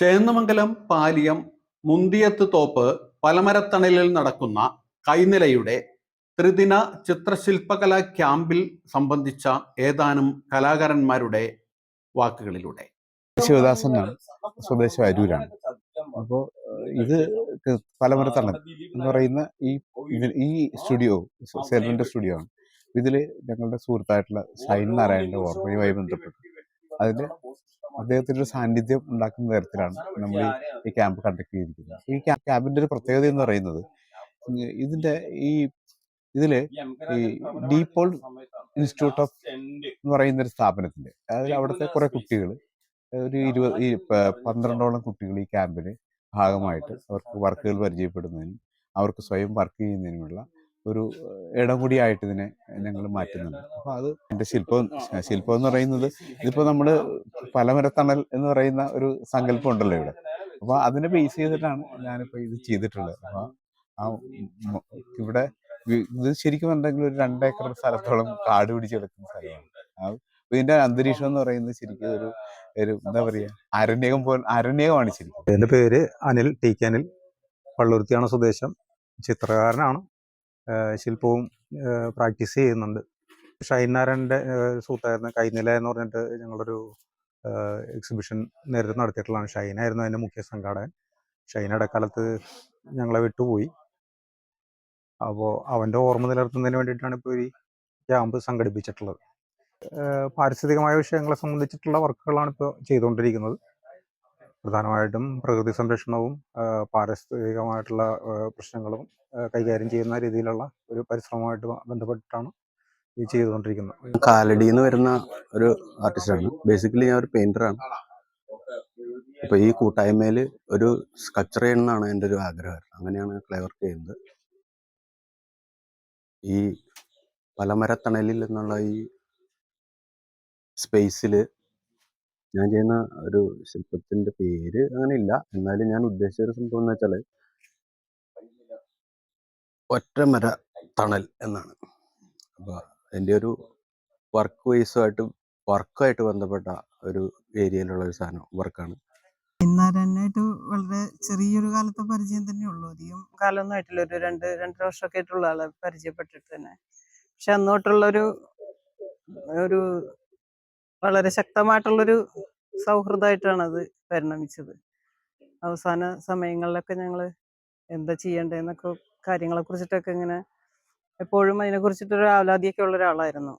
ചേന്നമംഗലം പാലിയം മുന്തിയത്ത് തോപ്പ് പലമരത്തണലിൽ നടക്കുന്ന കൈനിലയുടെ ത്രിദിന ചിത്രശില്പകലാ ക്യാമ്പിൽ സംബന്ധിച്ച ഏതാനും കലാകാരന്മാരുടെ വാക്കുകളിലൂടെ. ശിവദാസൻ സ്വദേശം അരൂരാണ്. അപ്പോൾ ഇത് പലമരത്തണൽ എന്ന് പറയുന്ന ഈ ഈ സ്റ്റുഡിയോ സെൽവന്റെ സ്റ്റുഡിയോ ആണ്. ഇതിൽ ഞങ്ങളുടെ സുഹൃത്തായിട്ടുള്ള ഷൈൻ നാരായണന്റെ ഓർമ്മയുമായി ബന്ധപ്പെട്ട്. അതിൽ അദ്ദേഹത്തിന്റെ ഒരു സാന്നിധ്യം ഉണ്ടാക്കുന്ന തരത്തിലാണ് നമ്മൾ ഈ- ക്യാമ്പ് കണ്ടക്ട് ചെയ്തിരിക്കുന്നത്. ഈ ക്യാ- ക്യാമ്പിന്റെ ഒരു പ്രത്യേകത എന്ന് പറയുന്നത് ഇതിന്റെ ഈ ഇതിൽ ഈ ഡീപോൾ ഇൻസ്റ്റിറ്റ്യൂട്ട് ഓഫ് എന്ന് പറയുന്ന ഒരു സ്ഥാപനത്തിന്റെ അതായത് അവിടുത്തെ കുറെ കുട്ടികൾ ഒരു ഇരുപത് ഈ പന്ത്രണ്ടോളം കുട്ടികൾ ഈ ക്യാമ്പിന് ഭാഗമായിട്ട് അവർക്ക് വർക്കുകൾ പരിചയപ്പെടുന്നതിനും അവർക്ക് സ്വയം വർക്ക് ചെയ്യുന്നതിനുമുള്ള ഒരു ഇടമുടിയായിട്ട് ഇടം കൂടിയായിട്ട് ഇതിനെ ഞങ്ങൾ മാറ്റുന്നുണ്ട്. അപ്പോൾ അത് എന്റെ ശില്പം ശില്പം എന്ന് പറയുന്നത് ഇതിപ്പോ നമ്മൾ പലമരത്തണൽ എന്ന് പറയുന്ന ഒരു സങ്കല്പം ഉണ്ടല്ലോ ഇവിടെ. അപ്പോൾ അതിനെ ബേസ് ചെയ്തിട്ടാണ് ഞാനിപ്പോൾ ഇത് ചെയ്തിട്ടുള്ളത്. അപ്പോൾ ആ ഇവിടെ ഇത് ശരിക്കും പറഞ്ഞെങ്കിൽ ഒരു രണ്ടേക്കർ സ്ഥലത്തോളം കാട് പിടിച്ച് കിടക്കുന്ന സ്ഥലമാണ്. ആ ഇതിന്റെ അന്തരീക്ഷം എന്ന് പറയുന്നത് ശരിക്കും ഒരു ഒരു എന്താ പറയാ അരണ്യകം പോലെ അരണ്യകമാണ് ശരിക്കും. എന്റെ പേര് അനിൽ ടി കെ അനിൽ പള്ളുരുത്തിയാണ് സ്വദേശം. ചിത്രകാരനാണ്. ശില്പവും പ്രാക്ടീസ് ചെയ്യുന്നുണ്ട്. ഷൈനാരന്റെ സുഹൃത്തായിരുന്ന കൈനില എന്ന് പറഞ്ഞിട്ട് ഞങ്ങളൊരു എക്സിബിഷൻ നേരിട്ട് നടത്തിയിട്ടുള്ളതാണ്. ഷൈനായിരുന്നു അതിന്റെ മുഖ്യ സംഘാടകൻ. ഷൈൻ ഇടക്കാലത്ത് ഞങ്ങളെ വിട്ടുപോയി. അപ്പോൾ അവന്റെ ഓർമ്മ നിലനിർത്തുന്നതിന് വേണ്ടിയിട്ടാണ് ഇപ്പോൾ ഈ ക്യാമ്പ് സംഘടിപ്പിച്ചിട്ടുള്ളത്. പാരിസ്ഥിതികമായ വിഷയങ്ങളെ സംബന്ധിച്ചിട്ടുള്ള വർക്കുകളാണ് ഇപ്പോൾ ചെയ്തുകൊണ്ടിരിക്കുന്നത്. പ്രധാനമായിട്ടും പ്രകൃതി സംരക്ഷണവും പാരിസ്ഥിതികമായിട്ടുള്ള പ്രശ്നങ്ങളും കൈകാര്യം ചെയ്യുന്ന രീതിയിലുള്ള ഒരു പരിശ്രമമായിട്ട് ബന്ധപ്പെട്ടിട്ടാണ് ഈ ചെയ്തുകൊണ്ടിരിക്കുന്നത്. കാലടി എന്ന് വരുന്ന ഒരു ആർട്ടിസ്റ്റാണ് ബേസിക്കലി ഞാൻ ഒരു പെയിന്ററാണ് ഇപ്പൊ ഈ കൂട്ടായ്മയിൽ ഒരു സ്കച്ചർ ചെയ്യണമെന്നാണ് എന്റെ ഒരു ആഗ്രഹം. അങ്ങനെയാണ് ക്ലേ വർക്ക് ചെയ്യുന്നത്. ഈ പലമരത്തണലിൽ എന്നുള്ള ഈ സ്പേസിൽ ഞാൻ ചെയ്യുന്ന ഒരു ശില്പത്തിന്റെ പേര് അങ്ങനെ ഇല്ല. എന്നാലും ഞാൻ ഉദ്ദേശിച്ച ഒരു സംഭവം എന്ന് വെച്ചാൽ ഒറ്റമര തണൽ എന്നാണ്. അപ്പോൾ എന്റെ ഒരു വർക്ക് വൈസുമായിട്ട് വർക്കുമായിട്ട് ബന്ധപ്പെട്ട ഒരു ഏരിയയിലുള്ള ഒരു സാധനം വർക്കാണ്. ഇന്നാരനായിട്ട് വളരെ ചെറിയൊരു കാലത്തെ പരിചയം തന്നെ ഉള്ളൂ. അധികം കാലമൊന്നും ആയിട്ടില്ല. ഒരു രണ്ട് രണ്ടര വർഷമൊക്കെ ആയിട്ടുള്ള ആളെ പരിചയപ്പെട്ടിട്ട് തന്നെ. പക്ഷെ അന്നോട്ടുള്ളൊരു ഒരു വളരെ ശക്തമായിട്ടുള്ളൊരു സൗഹൃദമായിട്ടാണ് അത് പരിണമിച്ചത്. അവസാന സമയങ്ങളിലൊക്കെ ഞങ്ങൾ എന്താ ചെയ്യേണ്ടതെന്നൊക്കെ കാര്യങ്ങളെ കുറിച്ചിട്ടൊക്കെ ഇങ്ങനെ എപ്പോഴും അതിനെ കുറിച്ചിട്ടൊരു ആവലാതിയൊക്കെ ഉള്ള ഒരാളായിരുന്നു.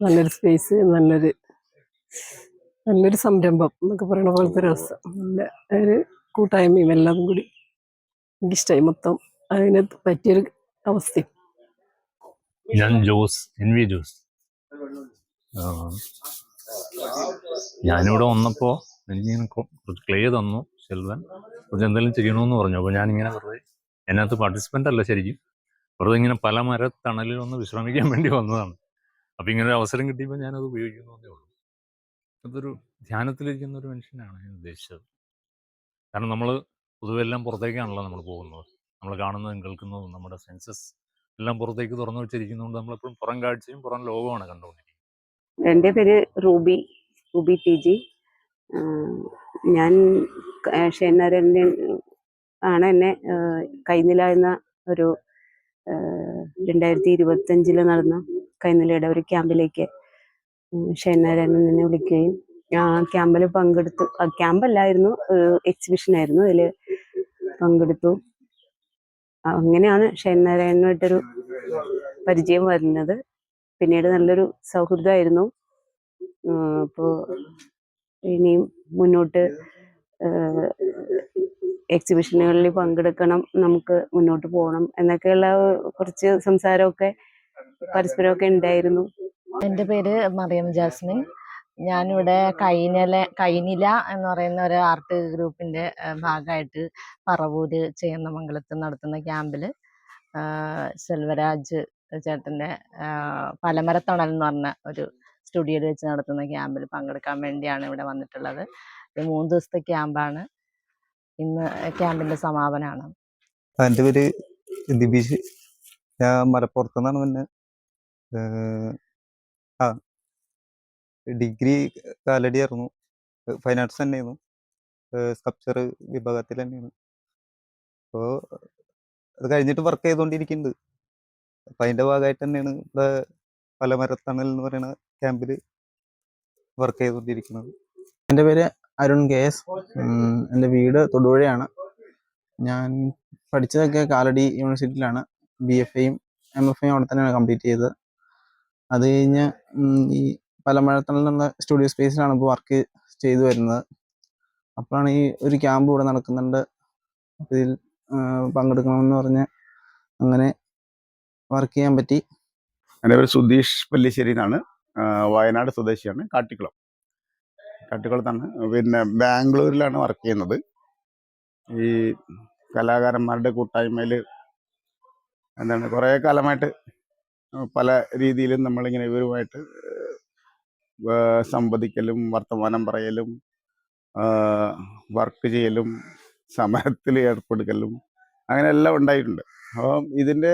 നല്ലൊരു സ്പേസ് നല്ലൊരു നല്ലൊരു സംരംഭം എന്നൊക്കെ പറയുന്ന പോലത്തെ ഒരു അവസ്ഥ. നല്ല ഒരു കൂട്ടായ്മയും എല്ലാം കൂടി. എനിക്കിഷ്ടമായി മൊത്തം അതിന് പറ്റിയൊരു അവസ്ഥയും. ഞാൻ ജോസ് എൻ വി ജോസ് ഞാനിവിടെ വന്നപ്പോൾ എനിക്കിങ്ങനെ കുറച്ച് ക്ലേ തന്നു ചെൽവൻ കുറച്ച് എന്തെങ്കിലും ചെയ്യണമെന്ന് പറഞ്ഞു. അപ്പോൾ ഞാനിങ്ങനെ വെറുതെ അതിനകത്ത് പാർട്ടിസിപ്പന്റ് അല്ല ശരിക്കും. വെറുതെ ഇങ്ങനെ പല മര തണലിൽ ഒന്ന് വിശ്രമിക്കാൻ വേണ്ടി വന്നതാണ്. അപ്പോൾ ഇങ്ങനെ ഒരു അവസരം കിട്ടിയപ്പോൾ ഞാനത് ഉപയോഗിക്കുന്നതേ ഉള്ളൂ. അതൊരു ധ്യാനത്തിലിരിക്കുന്ന ഒരു മനുഷ്യനാണ് ഞാൻ ഉദ്ദേശിച്ചത്. കാരണം നമ്മൾ പൊതുവെ എല്ലാം പുറത്തേക്കാണല്ലോ നമ്മൾ പോകുന്നത്. നമ്മൾ കാണുന്നതും കേൾക്കുന്നതും നമ്മുടെ സെൻസസ് എല്ലാം പുറത്തേക്ക് തുറന്നു വെച്ചിരിക്കുന്നതുകൊണ്ട് നമ്മളെപ്പോഴും പുറം കാഴ്ചയും പുറം ലോകമാണ് കണ്ടുകൊണ്ടിരിക്കുന്നത്. എന്റെ പേര് റൂബി റൂബി ടി ജി. ഞാൻ ഷെന്നരന്റെ ആണ് എന്നെ കൈനില എന്ന ഒരു രണ്ടായിരത്തി ഇരുപത്തഞ്ചിൽ നടന്ന കൈനിലയുടെ ഒരു ക്യാമ്പിലേക്ക് ഷെന്നരൻ എന്നെ വിളിക്കുകയും ആ ക്യാമ്പിൽ പങ്കെടുത്തു. ക്യാമ്പല്ലായിരുന്നു എക്സിബിഷൻ ആയിരുന്നു അതിൽ പങ്കെടുത്തു. അങ്ങനെയാണ് ഷെന്നരനുമായിട്ടൊരു പരിചയം വരുന്നത്. പിന്നീട് നല്ലൊരു സൗഹൃദമായിരുന്നു. അപ്പോൾ ഇനിയും മുന്നോട്ട് എക്സിബിഷനുകളിൽ പങ്കെടുക്കണം നമുക്ക് മുന്നോട്ട് പോകണം എന്നൊക്കെയുള്ള കുറച്ച് സംസാരമൊക്കെ പരസ്പരമൊക്കെ ഉണ്ടായിരുന്നു. എന്റെ പേര് മറിയം ജാസ്മിൻ. ഞാനിവിടെ കൈനില കൈനില എന്ന് പറയുന്ന ഒരു ആർട്ട് ഗ്രൂപ്പിന്റെ ഭാഗമായിട്ട് പറവൂര് ചേന്നമംഗലത്ത് നടത്തുന്ന ക്യാമ്പിൽ സെൽവരാജ് ചേട്ടന്റെ പലമരത്തണൽ എന്ന് പറഞ്ഞ ഒരു സ്റ്റുഡിയോയിൽ വെച്ച് നടത്തുന്ന ക്യാമ്പിൽ പങ്കെടുക്കാൻ വേണ്ടിയാണ് ഇവിടെ വന്നിട്ടുള്ളത്. ഇത് മൂന്ന് ദിവസത്തെ ക്യാമ്പാണ്. ഇന്ന് ക്യാമ്പിന്റെ സമാപനമാണ് എന്റെ പേര് ദിബീഷ് ഞാൻ മലപ്പുറത്ത് നിന്നാണ് പിന്നെ ആ ഡിഗ്രി കാലടി ആയിരുന്നു ഫൈൻ ആർട്സ് തന്നെയായിരുന്നു. സ്കൾപ്ചർ വിഭാഗത്തിൽ തന്നെയാണ്. അപ്പോൾ അത് കഴിഞ്ഞിട്ട് വർക്ക് ചെയ്തുകൊണ്ടിരിക്കുന്നുണ്ട്. അപ്പം അതിന്റെ ഭാഗമായിട്ട് തന്നെയാണ് ഇവിടെ പലമരത്തണൽ എന്ന് പറയുന്ന ക്യാമ്പിൽ വർക്ക് ചെയ്തുകൊണ്ടിരിക്കുന്നത് എന്റെ പേര് അരുൺ കെ എസ്. എന്റെ വീട് തൊടുപുഴയാണ്. ഞാൻ പഠിച്ചതൊക്കെ കാലടി യൂണിവേഴ്സിറ്റിയിലാണ്. ബി എഫ് എയും എം എഫ് എയും അവിടെ തന്നെയാണ് കംപ്ലീറ്റ് ചെയ്തത്. അത് കഴിഞ്ഞ് ഈ പലമഴത്തണലുള്ള സ്റ്റുഡിയോ സ്പേസിലാണ് ഇപ്പോൾ വർക്ക് ചെയ്തു വരുന്നത്. അപ്പോഴാണ് ഈ ഒരു ക്യാമ്പ് ഇവിടെ നടക്കുന്നുണ്ട്. ഇതിൽ പങ്കെടുക്കണമെന്ന് പറഞ്ഞ് അങ്ങനെ വർക്ക് ചെയ്യാൻ പറ്റി. എന്റെ പേര് സുധീഷ് പല്ലിശ്ശേരി എന്നാണ്. വയനാട് സ്വദേശിയാണ്. കാട്ടിക്കുളം. കാട്ടിക്കുളത്താണ്. പിന്നെ ബാംഗ്ലൂരിലാണ് വർക്ക് ചെയ്യുന്നത്. ഈ കലാകാരന്മാരുടെ കൂട്ടായ്മയിൽ എന്താണ് കുറേ കാലമായിട്ട് പല രീതിയിലും നമ്മളിങ്ങനെ ഇവരുമായിട്ട് സംവദിക്കലും വർത്തമാനം പറയലും വർക്ക് ചെയ്യലും സമരത്തിൽ ഏർപ്പെടുക്കലും അങ്ങനെ എല്ലാം ഉണ്ടായിട്ടുണ്ട്. അപ്പം ഇതിന്റെ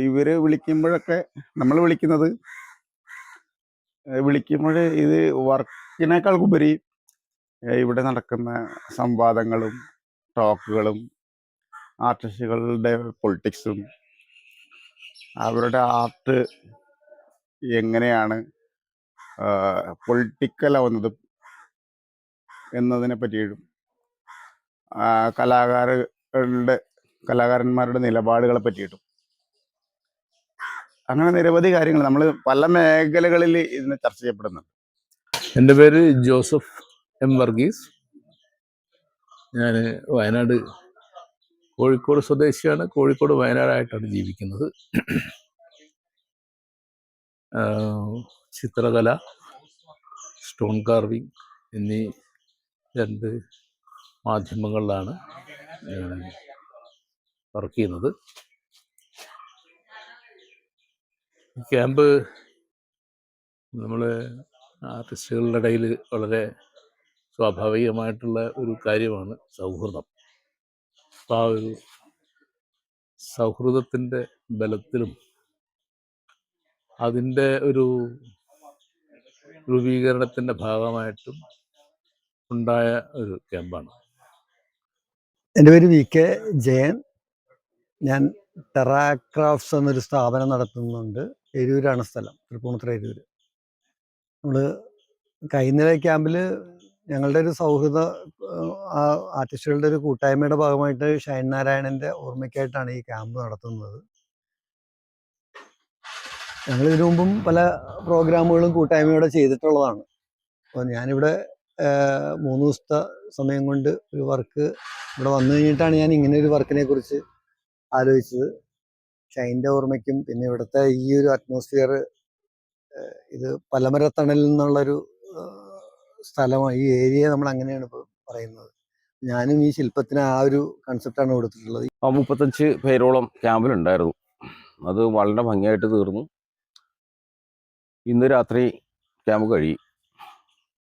ഇവർ വിളിക്കുമ്പോഴൊക്കെ നമ്മൾ വിളിക്കുന്നത് വിളിക്കുമ്പോൾ ഇത് വർക്കിനേക്കാൾ ഉപരി ഇവിടെ നടക്കുന്ന സംവാദങ്ങളും ടോക്കുകളും ആർട്ടിസ്റ്റുകളുടെ പൊളിറ്റിക്സും അവരുടെ ആർട്ട് എങ്ങനെയാണ് പൊളിറ്റിക്കലാവുന്നത് എന്നതിനെ പറ്റിയും കലാകാരുടെ കലാകാരന്മാരുടെ നിലപാടുകളെ പറ്റിയിട്ടും അങ്ങനെ നിരവധി കാര്യങ്ങൾ നമ്മൾ പല മേഖലകളിൽ ഇതിനെ ചർച്ച ചെയ്യപ്പെടുന്നുണ്ട്. എന്റെ പേര് ജോസഫ് എം വർഗീസ്. ഞാൻ വയനാട് കോഴിക്കോട് സ്വദേശിയാണ്. കോഴിക്കോട് വയനാടായിട്ടാണ് ജീവിക്കുന്നത്. ചിത്രകല സ്റ്റോൺ കാർവിംഗ് എന്നീ രണ്ട് മാധ്യമങ്ങളിലാണ് വർക്ക് ചെയ്യുന്നത് ഈ ക്യാമ്പ് നമ്മൾ ആർട്ടിസ്റ്റുകളുടെ ഇടയിൽ വളരെ സ്വാഭാവികമായിട്ടുള്ള ഒരു കാര്യമാണ് സൗഹൃദം. അപ്പം ആ ഒരു സൗഹൃദത്തിന്റെ ബലത്തിലും അതിന്റെ ഒരു രൂപീകരണത്തിന്റെ ഭാഗമായിട്ടും ഉണ്ടായ ഒരു ക്യാമ്പാണ്. എന്റെ പേര് വി കെ ജയൻ. ഞാൻ ടെറാക്രാഫ്റ്റ്സ് എന്നൊരു സ്ഥാപനം നടത്തുന്നുണ്ട്. എരൂരാണ് സ്ഥലം തൃപ്പൂണിത്തുറ എരൂര്. നമ്മൾ കൈനില ക്യാമ്പിൽ ഞങ്ങളുടെ ഒരു സൗഹൃദ ആർട്ടിസ്റ്റുകളുടെ ഒരു കൂട്ടായ്മയുടെ ഭാഗമായിട്ട് ഷൈൻ നാരായണന്റെ ഓർമ്മയ്ക്കായിട്ടാണ് ഈ ക്യാമ്പ് നടത്തുന്നത്. ഞങ്ങൾ ഇതിനു മുമ്പും പല പ്രോഗ്രാമുകളും കൂട്ടായ്മയോടെ ചെയ്തിട്ടുള്ളതാണ്. അപ്പോൾ ഞാനിവിടെ മൂന്ന് ദിവസത്തെ സമയം കൊണ്ട് ഒരു വർക്ക് ഇവിടെ വന്നു കഴിഞ്ഞിട്ടാണ് ഞാൻ ഇങ്ങനെ ഒരു വർക്കിനെ കുറിച്ച് ആലോചിച്ചത്. ഷൈന്റെ ഓർമ്മയ്ക്കും പിന്നെ ഇവിടുത്തെ ഈ ഒരു അറ്റ്മോസ്ഫിയർ ഇത് പലമരത്തണലിൽ നിന്നുള്ളൊരു സ്ഥലമാണ് ഈ ഏരിയ നമ്മൾ അങ്ങനെയാണ് ഇപ്പോൾ പറയുന്നത്. ഞാനും ഈ ശില്പത്തിന് ആ ഒരു കൺസെപ്റ്റാണ് കൊടുത്തിട്ടുള്ളത്. ആ മുപ്പത്തഞ്ച് പേരോളം ക്യാമ്പിലുണ്ടായിരുന്നു അത് വളരെ ഭംഗിയായിട്ട് തീർന്നു. ഇന്ന് രാത്രി ക്യാമ്പ് കഴിയും.